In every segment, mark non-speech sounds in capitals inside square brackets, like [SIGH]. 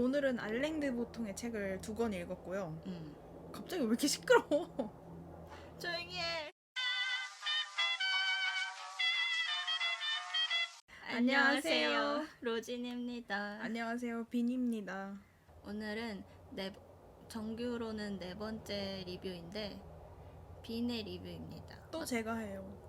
오늘은 알랭드 보통의 책을 두 권 읽었고요. 음. 갑자기 왜 이렇게 시끄러워? [LAUGHS] 조용히 해. 안녕하세요. 로진입니다. 안녕하세요, 빈입니다. 오늘은 네 정규로는 네 번째 리뷰인데 빈의 리뷰입니다. 또 제가 해요.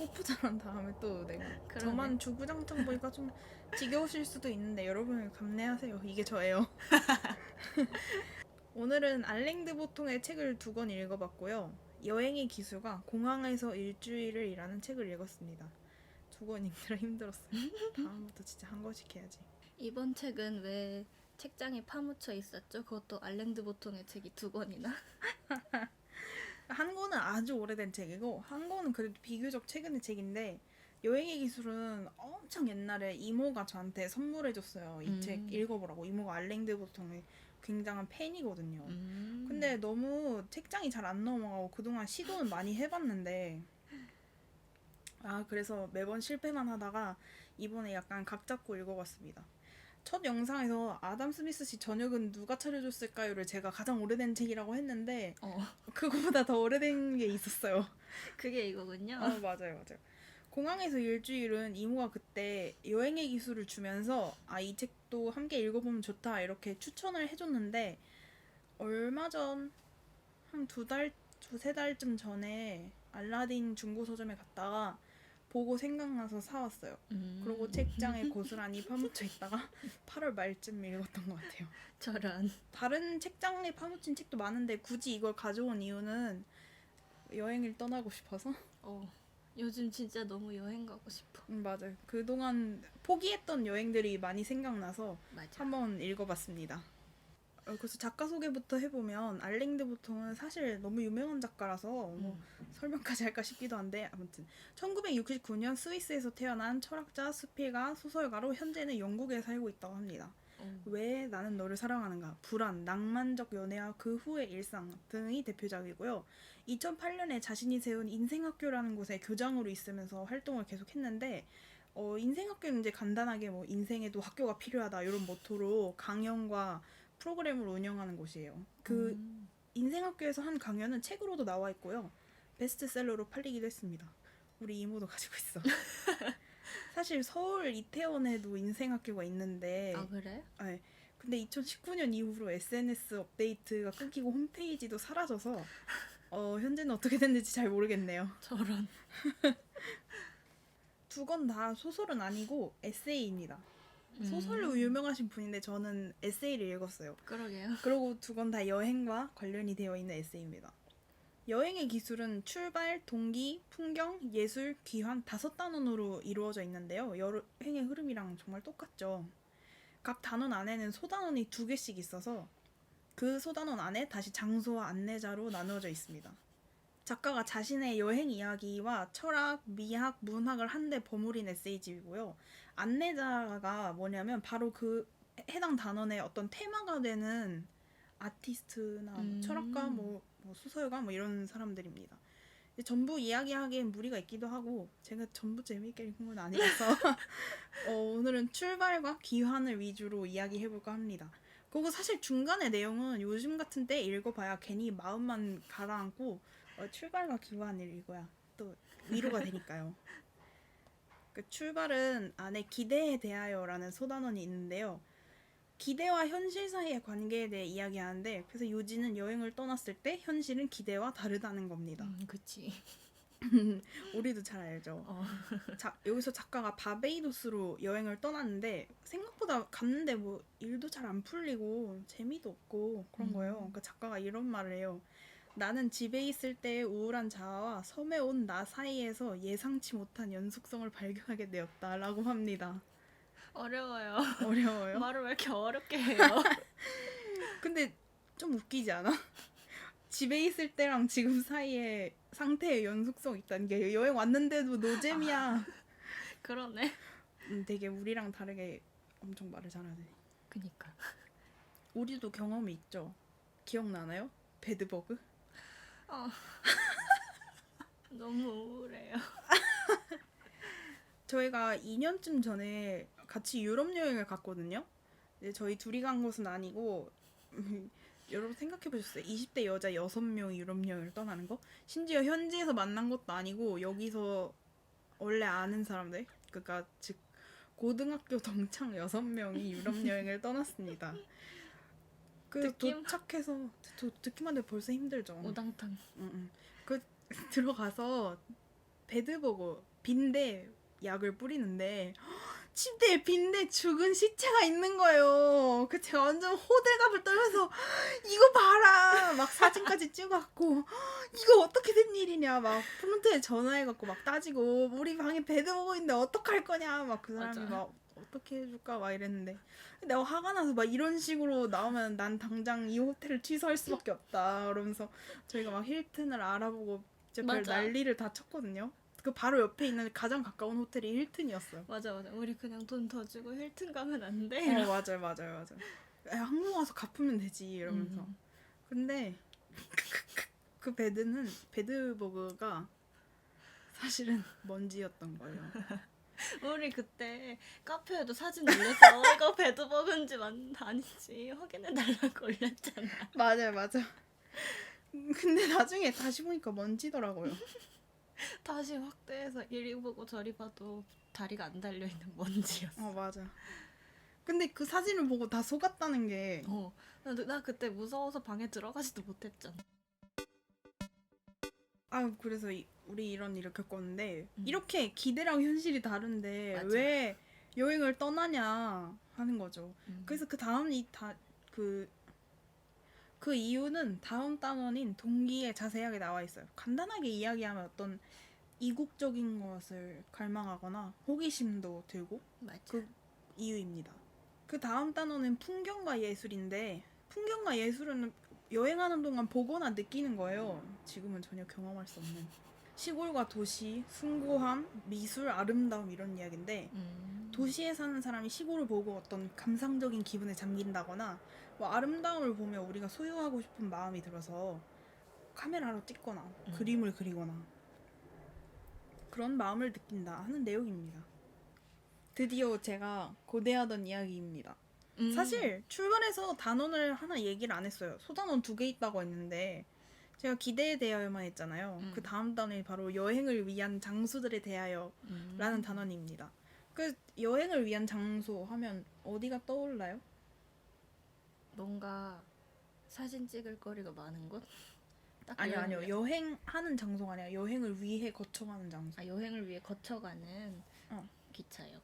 호프잘한 다음에 또 내가 그러네. 저만 주구장창 보니까 좀 지겨우실 수도 있는데 여러분 감내하세요. 이게 저예요. [LAUGHS] 오늘은 알랭드 보통의 책을 두 권 읽어봤고요. 여행의 기수가 공항에서 일주일을 일하는 책을 읽었습니다. 두 권 읽느라 힘들었어요. 다음부터 진짜 한 권씩 해야지. 이번 책은 왜 책장에 파묻혀 있었죠? 그것도 알랭드 보통의 책이 두 권이나. [LAUGHS] 한 권은 아주 오래된 책이고 한 권은 그래도 비교적 최근의 책인데 여행의 기술은 엄청 옛날에 이모가 저한테 선물해줬어요. 이 음. 책 읽어보라고 이모가 알랭드 보통의 굉장한 팬이거든요. 음. 근데 너무 책장이 잘 안 넘어가고 그동안 시도는 많이 해봤는데 아 그래서 매번 실패만 하다가 이번에 약간 각 잡고 읽어봤습니다. 첫 영상에서 아담 스미스 씨 저녁은 누가 차려줬을까요를 제가 가장 오래된 책이라고 했는데 어, 그거보다 더 오래된 게 있었어요. 그게 이거군요. 어, 맞아요, 맞아요. 공항에서 일주일은 이모가 그때 여행의 기술을 주면서 아 이 책도 함께 읽어보면 좋다 이렇게 추천을 해줬는데 얼마 전 한 두 달, 두세 달쯤 전에 알라딘 중고 서점에 갔다가 보고 생각나서 사왔어요. 음. 그리고 책장에 [LAUGHS] 고스란히 파묻혀 있다가 [LAUGHS] 8월 말쯤 읽었던 것 같아요. 저런. 다른 책장에 파묻힌 책도 많은데 굳이 이걸 가져온 이유는 여행을 떠나고 싶어서 어. 요즘 진짜 너무 여행 가고 싶어. 음, 맞아요. 그동안 포기했던 여행들이 많이 생각나서 맞아. 한번 읽어봤습니다. 어, 그래서 작가 소개부터 해보면 알랭드 보통은 사실 너무 유명한 작가라서 뭐 음. 설명까지 할까 싶기도 한데 아무튼 1969년 스위스에서 태어난 철학자, 수필가, 소설가로 현재는 영국에 살고 있다고 합니다. 어. 왜 나는 너를 사랑하는가, 불안, 낭만적 연애와 그 후의 일상 등이 대표작이고요. 2008년에 자신이 세운 인생학교라는 곳에 교장으로 있으면서 활동을 계속했는데 어, 인생학교는 이제 간단하게 뭐 인생에도 학교가 필요하다 이런 모토로 강연과 프로그램을 운영하는 곳이에요. 그 음. 인생학교에서 한 강연은 책으로도 나와 있고요. 베스트셀러로 팔리기도 했습니다. 우리 이모도 가지고 있어. [LAUGHS] 사실 서울 이태원에도 인생학교가 있는데 아 그래? 네. 근데 2019년 이후로 SNS 업데이트가 끊기고 홈페이지도 사라져서 [LAUGHS] 어, 현재는 어떻게 됐는지 잘 모르겠네요. 저런. [LAUGHS] 두 건 다 소설은 아니고 에세이입니다. 음. 소설로 유명하신 분인데 저는 에세이를 읽었어요. 그러게요. 그리고 두 건 다 여행과 관련이 되어 있는 에세이입니다. 여행의 기술은 출발, 동기, 풍경, 예술, 귀환 다섯 단원으로 이루어져 있는데요. 여행의 흐름이랑 정말 똑같죠. 각 단원 안에는 소단원이 두 개씩 있어서 그 소단원 안에 다시 장소와 안내자로 나누어져 있습니다. 작가가 자신의 여행 이야기와 철학, 미학, 문학을 한데 버무린 에세이집이고요. 안내자가 뭐냐면 바로 그 해당 단원의 어떤 테마가 되는 아티스트나 뭐 음. 철학가, 뭐, 뭐 소설가 뭐 이런 사람들입니다. 전부 이야기하기엔 무리가 있기도 하고 제가 전부 재미있게 읽은 건 아니라서 [LAUGHS] 어, 오늘은 출발과 귀환을 위주로 이야기해볼까 합니다. 그리고 사실 중간의 내용은 요즘 같은 때 읽어봐야 괜히 마음만 가라앉고 어, 출발과 귀환을 읽어야 또 위로가 되니까요. [LAUGHS] 그 출발은 안에 기대에 대하여라는 소단원이 있는데요. 기대와 현실 사이의 관계에 대해 이야기하는데 그래서 요지는 여행을 떠났을 때 현실은 기대와 다르다는 겁니다. 음, 그치. [LAUGHS] 우리도 잘 알죠. 어. 자, 여기서 작가가 바베이도스로 여행을 떠났는데 생각보다 갔는데 뭐 일도 잘 안 풀리고 재미도 없고 그런 음. 거예요. 그러니까 작가가 이런 말을 해요. 나는 집에 있을 때의 우울한 자아와 섬에 온 나 사이에서 예상치 못한 연속성을 발견하게 되었다라고 합니다. 어려워요. 어려워요. [LAUGHS] 말을 왜 이렇게 어렵게 해요? [LAUGHS] 근데 좀 웃기지 않아? 집에 있을 때랑 지금 사이에 상태의 연속성 있다는 게 여행 왔는데도 노잼이야. 그러네. 음, 되게 우리랑 다르게 엄청 말을 잘하네. 그니까. 우리도 경험이 있죠. 기억나나요? 배드버그? 어. [LAUGHS] 너무 우울해요. [LAUGHS] 저희가 2년쯤 전에 같이 유럽 여행을 갔거든요. 이제 저희 둘이 간 곳은 아니고 여러분 생각해 보셨어요? 20대 여자 6명이 유럽 여행을 떠나는 거? 심지어 현지에서 만난 것도 아니고 여기서 원래 아는 사람들 그러니까 즉 고등학교 동창 6명이 유럽 여행을 떠났습니다. [LAUGHS] 그 느낌? 도착해서 도, 듣기만 해도 벌써 힘들죠. 오당탕. 응, 응. 그 [LAUGHS] 들어가서 베드 보고 빈대 약을 뿌리는데 [GASPS] 침대에 빈대 죽은 시체가 있는 거예요. 그 제가 완전 호들갑을 떨면서 [GASPS] 이거 봐라 막 사진까지 찍어갖고 [GASPS] 이거 어떻게 된 일이냐 막 프론트에 전화해갖고 막 따지고 우리 방에 베드 보고 있는데 어떡할 거냐 막 그 사람이 맞아. 막 어떻게 해줄까 막 이랬는데 내가 화가 나서 막 이런 식으로 나오면 난 당장 이 호텔을 취소할 수밖에 없다 그러면서 저희가 막 힐튼을 알아보고 이제 별 맞아. 난리를 다 쳤거든요. 그 바로 옆에 있는 가장 가까운 호텔이 힐튼이었어요. 맞아 맞아. 우리 그냥 돈 더 주고 힐튼 가면 안 돼. 어 맞아요 맞아요 맞아요. 야, 한국 와서 갚으면 되지 이러면서. 음. 근데 [LAUGHS] 그 베드는 베드버그가 사실은 먼지였던 거예요. 우리 그때 카페에도 사진 올려서 [LAUGHS] 이거 배드 버그인지 맞 아닌지 확인해 달라고 올렸잖아. 맞아요 맞아. 근데 나중에 다시 보니까 먼지더라고요. [LAUGHS] 다시 확대해서 이리 보고 저리 봐도 다리가 안 달려 있는 먼지였어. 어 맞아. 근데 그 사진을 보고 다 속았다는 게 어, 나, 나 그때 무서워서 방에 들어가지도 못했잖아. 아 그래서 이- 우리 이런 일을 겪었는데 음. 이렇게 기대랑 현실이 다른데 맞아. 왜 여행을 떠나냐 하는 거죠. 음. 그래서 그 다음 이 다 그 그 이유는 다음 단원인 동기에 자세하게 나와 있어요. 간단하게 이야기하면 어떤 이국적인 것을 갈망하거나 호기심도 들고 맞아. 그 이유입니다. 그 다음 단어는 풍경과 예술인데 풍경과 예술은 여행하는 동안 보거나 느끼는 거예요. 지금은 전혀 경험할 수 없는 시골과 도시, 숭고함, 미술, 아름다움 이런 이야기인데 음. 도시에 사는 사람이 시골을 보고 어떤 감상적인 기분에 잠긴다거나 뭐 아름다움을 보며 우리가 소유하고 싶은 마음이 들어서 카메라로 찍거나 음. 그림을 그리거나 그런 마음을 느낀다 하는 내용입니다. 드디어 제가 고대하던 이야기입니다. 음. 사실 출발해서 단원을 하나 얘기를 안 했어요. 소단원 두 개 있다고 했는데 제가 기대에 대하여만 했잖아요. 음. 그 다음 단원이 바로 여행을 위한 장소들에 대하여라는 음. 단원입니다. 그 여행을 위한 장소 하면 어디가 떠올라요? 뭔가 사진 찍을 거리가 많은 곳? [LAUGHS] 딱 아니요 아니요 거. 여행하는 장소가 아니라 여행을 위해 거쳐가는 장소. 아 여행을 위해 거쳐가는 어. 기차요.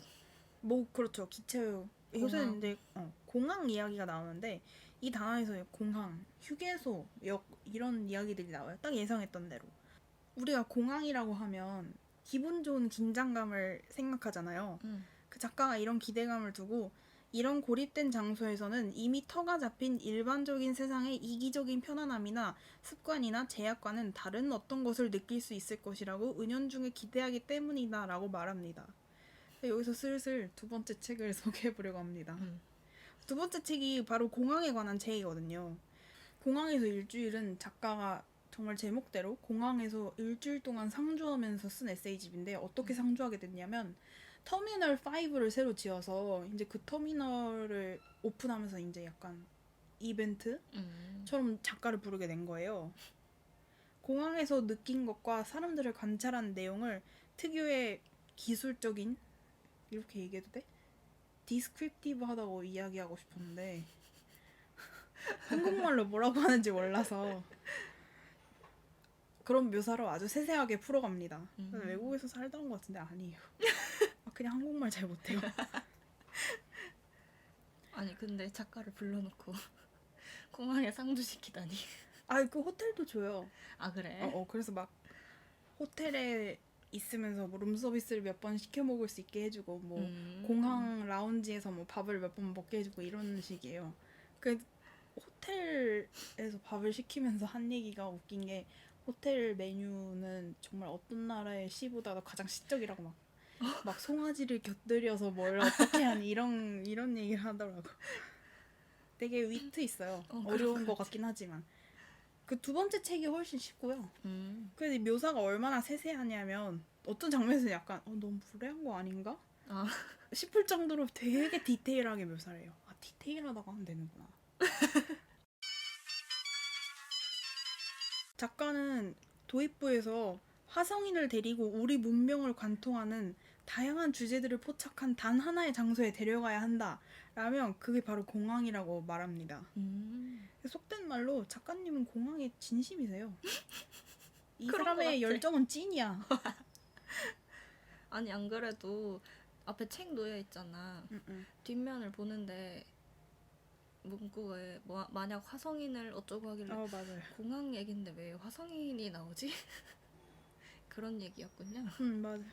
뭐 그렇죠 기체요. 요새 공항. 이제 어, 공항 이야기가 나오는데 이 단어에서 공항, 휴게소, 역 이런 이야기들이 나와요. 딱 예상했던 대로. 우리가 공항이라고 하면 기분 좋은 긴장감을 생각하잖아요. 음. 그 작가가 이런 기대감을 두고 이런 고립된 장소에서는 이미 터가 잡힌 일반적인 세상의 이기적인 편안함이나 습관이나 제약과는 다른 어떤 것을 느낄 수 있을 것이라고 은연중에 기대하기 때문이다라고 말합니다. 여기서 슬슬 두 번째 책을 [LAUGHS] 소개해 보려고 합니다. 음. 두 번째 책이 바로 공항에 관한 책이거든요. 공항에서 일주일은 작가가 정말 제목대로 공항에서 일주일 동안 상주하면서 쓴 에세이집인데 어떻게 상주하게 됐냐면 터미널 5를 새로 지어서 이제 그 터미널을 오픈하면서 이제 약간 이벤트처럼 음. 작가를 부르게 된 거예요. 공항에서 느낀 것과 사람들을 관찰한 내용을 특유의 기술적인 이렇게 얘기해도 돼? 디스크립티브하다고 이야기하고 싶었는데 한국말로 뭐라고 하는지 몰라서 그런 묘사로 아주 세세하게 풀어갑니다. 음. 외국에서 살다 온 것 같은데 아니에요. 아, 그냥 한국말 잘 못해요. 아니 근데 작가를 불러놓고 [LAUGHS] 공항에 상주 시키다니. 아, 그 호텔도 줘요. 아 그래? 어, 어, 그래서 막 호텔에 있으면서 뭐 룸서비스를 몇 번 시켜 먹을 수 있게 해주고 뭐 음. 공항 라운지에서 뭐 밥을 몇 번 먹게 해주고 이런 식이에요. 그 호텔에서 밥을 시키면서 한 얘기가 웃긴 게 호텔 메뉴는 정말 어떤 나라의 시보다도 가장 시적이라고 막. 막 송아지를 곁들여서 뭘 어떻게 하니 이런 이런 얘기를 하더라고. 되게 위트 있어요. 어, 어, 려운 그런 것것 같긴 하지만 그 두 번째 책이 훨씬 쉽고요. 음. 근데 묘사가 얼마나 세세하냐면 어떤 장면에서 약간 어, 너무 무례한 거 아닌가? 아. [LAUGHS] 싶을 정도로 되게 디테일하게 묘사를 해요. 아 디테일하다고 하면 되는구나. [LAUGHS] 작가는 도입부에서 화성인을 데리고 우리 문명을 관통하는 다양한 주제들을 포착한 단 하나의 장소에 데려가야 한다. 라면 그게 바로 공항이라고 말합니다. 음. 속된 말로 작가님은 공항에 진심이세요. [LAUGHS] 이 사람의. 열정은 찐이야. [LAUGHS] 아니 안 그래도 앞에 책 놓여 있잖아. 응, 응. 뒷면을 보는데 문구에 뭐, 만약 화성인을 어쩌고 하길래 어. 공항 얘긴데 왜 화성인이 나오지? [LAUGHS] 그런 얘기였군요. 음 맞아.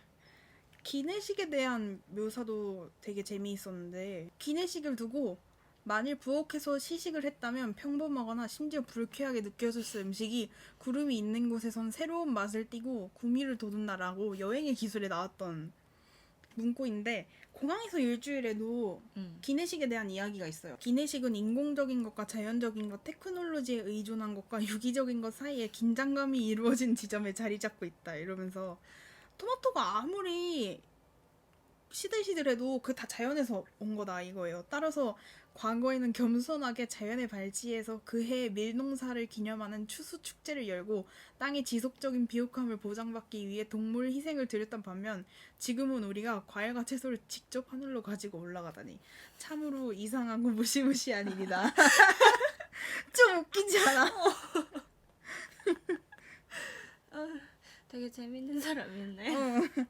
기내식에 대한 묘사도 되게 재미있었는데 기내식을 두고 만일 부엌에서 시식을 했다면 평범하거나 심지어 불쾌하게 느껴졌을 음식이 구름이 있는 곳에선 새로운 맛을 띠고 구미를 돋운다라고 여행의 기술에 나왔던 문구인데 공항에서 일주일에도 음. 기내식에 대한 이야기가 있어요. 기내식은 인공적인 것과 자연적인 것, 테크놀로지에 의존한 것과 [LAUGHS] 유기적인 것 사이에 긴장감이 이루어진 지점에 자리 잡고 있다. 이러면서 토마토가 아무리 시들시들해도 그 다 자연에서 온 거다 이거예요. 따라서 과거에는 겸손하게 자연의 발치에서 그해의 밀농사를 기념하는 추수 축제를 열고 땅의 지속적인 비옥함을 보장받기 위해 동물 희생을 드렸던 반면 지금은 우리가 과일과 채소를 직접 하늘로 가지고 올라가다니 참으로 이상하고 무시무시한 일이다. 좀 웃기지 않아? [LAUGHS] 되게 재밌는 사람이네. 어. [LAUGHS]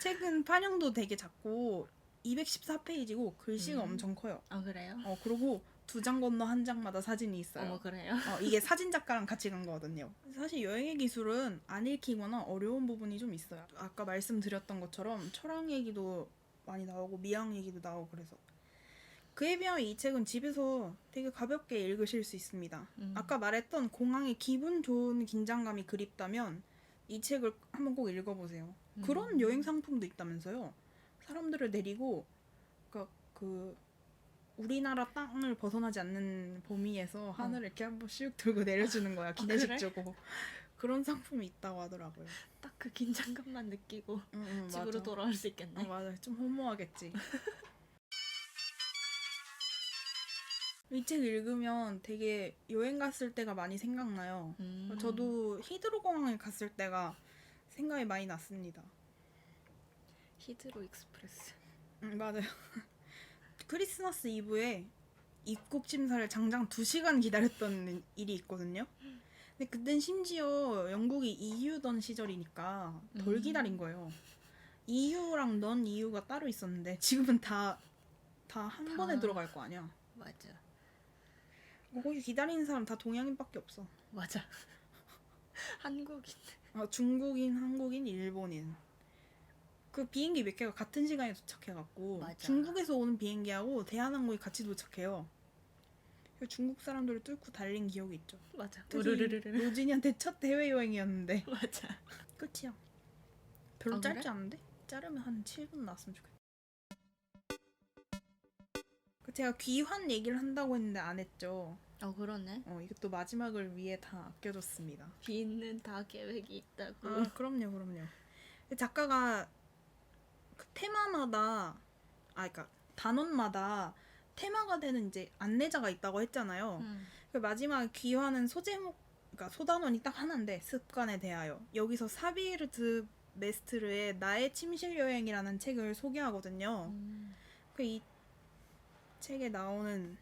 책은 판형도 되게 작고 214페이지고 글씨가 음. 엄청 커요. 아 그래요? 어 그리고 두 장 건너 한 장마다 사진이 있어요. 어머 그래요? 어, 이게 사진 작가랑 같이 간 거거든요. 사실 여행의 기술은 안 읽히거나 어려운 부분이 좀 있어요. 아까 말씀드렸던 것처럼 철학 얘기도 많이 나오고 미학 얘기도 나오고 그래서 그에 비하면 이 책은 집에서 되게 가볍게 읽으실 수 있습니다. 음. 아까 말했던 공항의 기분 좋은 긴장감이 그립다면 이 책을 한번 꼭 읽어보세요. 그런 음. 여행 상품도 있다면서요. 사람들을 내리고 그러니까 그 우리나라 땅을 벗어나지 않는 범위에서 하늘을 이렇게 한번 슉 들고 내려주는 거야 기내식 그래? 주고 그런 상품이 있다고 하더라고요. 딱 그 긴장감만 느끼고 응, 응, 집으로 맞아. 돌아올 수 있겠네. 어, 맞아. 좀 허무하겠지. [LAUGHS] 이 책 읽으면 되게 여행 갔을 때가 많이 생각나요. 음. 저도 히드로 공항에 갔을 때가 생각이 많이 났습니다. 히드로 익스프레스. 응, 맞아요. [LAUGHS] 크리스마스 이브에 입국 심사를 장장 2시간 기다렸던 일이 있거든요. 근데 그땐 심지어 영국이 EU던 시절이니까 덜 음. 기다린 거예요. EU랑 넌 EU가 따로 있었는데 지금은 다 다 한 다. 번에 들어갈 거 아니야. 맞아. 거기 기다리는 사람 다 동양인밖에 없어. 맞아. [LAUGHS] 한국인. 아, 중국인, 한국인, 일본인. 그 비행기 몇 개가 같은 시간에 도착해갖고 맞아. 중국에서 오는 비행기하고 대한항공이 같이 도착해요. 그래서 중국 사람들을 뚫고 달린 기억이 있죠. 맞아. 우르르르르. 로진이한테 첫 해외 여행이었는데 [LAUGHS] 맞아. 끝이야. 별로 아, 그래? 짧지 않은데? 자르면 한 7분 나왔으면 좋겠다. 그 제가 귀환 얘기를 한다고 했는데 안 했죠. 어 그러네. 어, 이것도 마지막을 위해 다 아껴줬습니다. 비는 다 계획이 있다고. 아, 그럼요, 그럼요. 작가가 그 테마마다 아, 그러니까 단원마다 테마가 되는 이제 안내자가 있다고 했잖아요. 음. 그 마지막 귀환은 소제목, 그러니까 소단원이 딱 하나인데 습관에 대하여 여기서 사비르드 메스트르의 나의 침실 여행이라는 책을 소개하거든요. 음. 그이 책에 나오는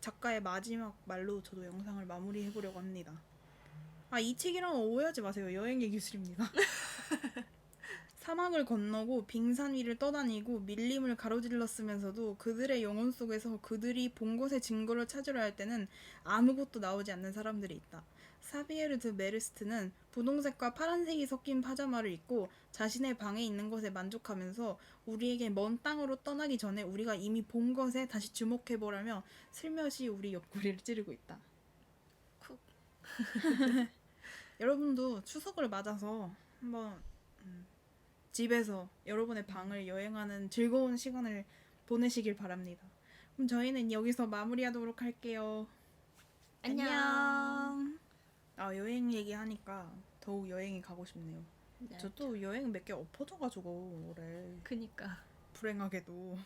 작가의 마지막 말로 저도 영상을 마무리해 보려고 합니다. 아, 이 책이랑 오해하지 마세요. 여행의 기술입니다. [LAUGHS] 사막을 건너고 빙산 위를 떠다니고 밀림을 가로질러 쓰면서도 그들의 영혼 속에서 그들이 본 것의 증거를 찾으려 할 때는 아무것도 나오지 않는 사람들이 있다. 사비에르 드 메르스트는 분홍색과 파란색이 섞인 파자마를 입고 자신의 방에 있는 것에 만족하면서 우리에게 먼 땅으로 떠나기 전에 우리가 이미 본 것에 다시 주목해보라며 슬며시 우리 옆구리를 찌르고 있다. 쿡. [LAUGHS] 여러분도 추석을 맞아서 한번 음, 집에서 여러분의 방을 여행하는 즐거운 시간을 보내시길 바랍니다. 그럼 저희는 여기서 마무리하도록 할게요. 안녕. 아 여행 얘기하니까 더욱 여행이 가고 싶네요. 네. 저 또 여행 몇 개 엎어져가지고 올해 그니까. 불행하게도